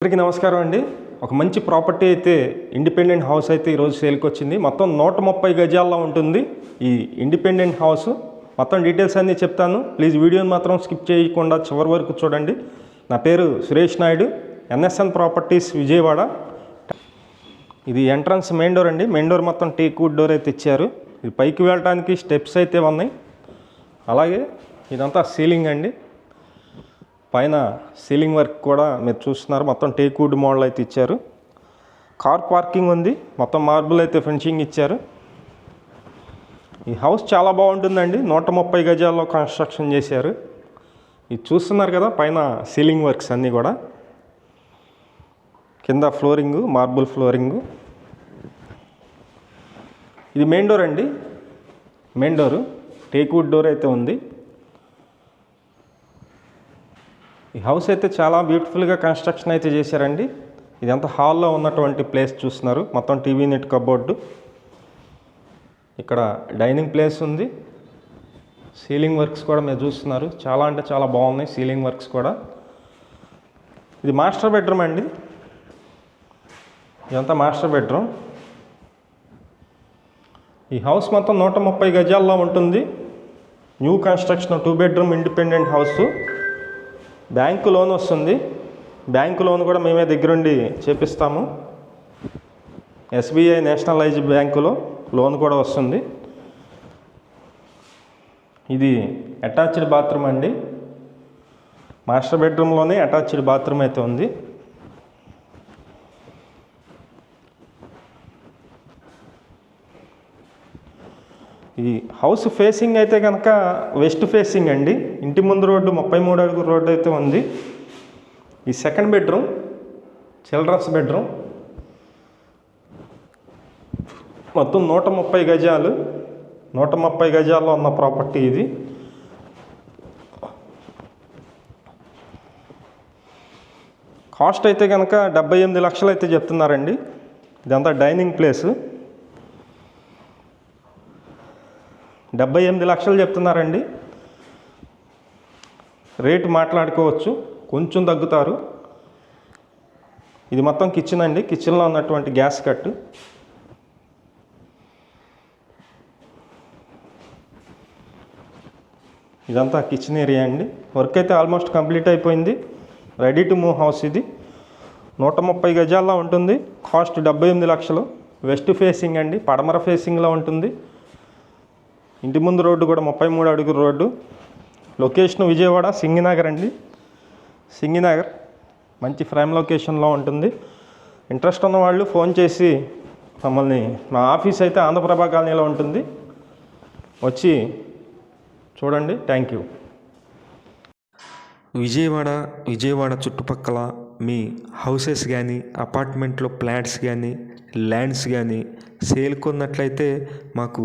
అందరికీ నమస్కారం అండి. ఒక మంచి ప్రాపర్టీ అయితే ఇండిపెండెంట్ హౌస్ అయితే ఈరోజు సేల్కి వచ్చింది. మొత్తం నూట ముప్పై గజాల్లో ఉంటుంది ఈ ఇండిపెండెంట్ హౌస్. మొత్తం డీటెయిల్స్ అన్నీ చెప్తాను. ప్లీజ్ వీడియోని మాత్రం స్కిప్ చేయకుండా చివరి వరకు చూడండి. నా పేరు సురేష్ నాయుడు ఎన్ఎస్ఎన్ ప్రాపర్టీస్ విజయవాడ. ఇది ఎంట్రన్స్ మెయిన్ డోర్ అండి. మెయిన్ డోర్ మొత్తం టేక్ వుడ్ డోర్ అయితే ఇచ్చారు. ఇది పైకి వెళ్ళడానికి స్టెప్స్ అయితే ఉన్నాయి. అలాగే ఇదంతా సీలింగ్ అండి. పైన సీలింగ్ వర్క్ కూడా మీరు చూస్తున్నారు. మొత్తం టేక్ వుడ్ మోడల్ అయితే ఇచ్చారు. కార్ పార్కింగ్ ఉంది. మొత్తం మార్బుల్ అయితే ఫినిషింగ్ ఇచ్చారు. ఈ హౌస్ చాలా బాగుంటుందండి. నూట ముప్పై గజాల్లో కన్స్ట్రక్షన్ చేశారు. ఇది చూస్తున్నారు కదా పైన సీలింగ్ వర్క్స్ అన్నీ కూడా. కింద ఫ్లోరింగు మార్బుల్ ఫ్లోరింగు. ఇది మెయిన్ డోర్ అండి. Main door. Teak wood door అయితే ఉంది. ఈ హౌస్ అయితే చాలా బ్యూటిఫుల్గా కన్స్ట్రక్షన్ అయితే చేశారండి. ఇదంతా హాల్లో ఉన్నటువంటి ప్లేస్ చూస్తున్నారు. మొత్తం టీవీ నెట్ కబోర్డు ఇక్కడ డైనింగ్ ప్లేస్ ఉంది. సీలింగ్ వర్క్స్ కూడా మీరు చూస్తున్నారు. చాలా అంటే చాలా బాగున్నాయి సీలింగ్ వర్క్స్ కూడా. ఇది మాస్టర్ బెడ్రూమ్ అండి. ఇదంతా మాస్టర్ బెడ్రూమ్ ఈ హౌస్ మొత్తం నూట ముప్పై గజాల్లో ఉంటుంది. New construction two bedroom independent house bank loan వస్తుంది. బ్యాంకు లోన్ కూడా మేమే దగ్గరుండి చేపిస్తాము. ఎస్బీఐ నేషనలైజ్ బ్యాంకులో లోన్ కూడా వస్తుంది. ఇది అటాచ్డ్ బాత్రూమ్ అండి. మాస్టర్ బెడ్రూమ్లోనే అటాచ్డ్ బాత్రూమ్ అయితే ఉంది. ఈ హౌస్ ఫేసింగ్ అయితే కనుక వెస్ట్ ఫేసింగ్ అండి. ఇంటి ముందు రోడ్డు ముప్పై మూడు అడుగు రోడ్డు అయితే ఉంది. ఈ సెకండ్ బెడ్రూమ్ చిల్డ్రన్స్ బెడ్రూమ్. మొత్తం నూట ముప్పై గజాలు నూట ముప్పై గజాల్లో ఉన్న ప్రాపర్టీ ఇది. కాస్ట్ అయితే కనుక డెబ్బై ఎనిమిది లక్షలు అయితే చెప్తున్నారండి. ఇదంతా డైనింగ్ ప్లేసు. డెబ్బై ఎనిమిది లక్షలు చెప్తున్నారండి. రేటు మాట్లాడుకోవచ్చు. కొంచెం తగ్గుతారు. ఇది మొత్తం కిచెన్ అండి. కిచెన్లో ఉన్నటువంటి గ్యాస్ కట్టు ఇదంతా కిచెన్ ఏరియా అండి. వర్క్ అయితే ఆల్మోస్ట్ కంప్లీట్ అయిపోయింది. రెడీ టు మూవ్ హౌస్ ఇది. నూట ముప్పై గజాల్లో ఉంటుంది. కాస్ట్ డెబ్బై ఎనిమిది లక్షలు. వెస్ట్ ఫేసింగ్ అండి. పడమర ఫేసింగ్లో ఉంటుంది. ఇంటి ముందు రోడ్డు కూడా ముప్పై మూడు అడుగుల రోడ్డు. లొకేషన్ విజయవాడ సింగినగర్ అండి. సింగినగర్ మంచి ఫ్రైమ్ లొకేషన్లో ఉంటుంది. ఇంట్రెస్ట్ ఉన్న వాళ్ళు ఫోన్ చేసి మమ్మల్ని మా ఆఫీస్ అయితే ఆంధ్రప్రభ కాలనీలో ఉంటుంది. వచ్చి చూడండి. Thank you. విజయవాడ విజయవాడ చుట్టుపక్కల మీ హౌసెస్ కానీ అపార్ట్మెంట్లో ఫ్లాట్స్ కానీ ల్యాండ్స్ కానీ సేల్కొన్నట్లయితే మాకు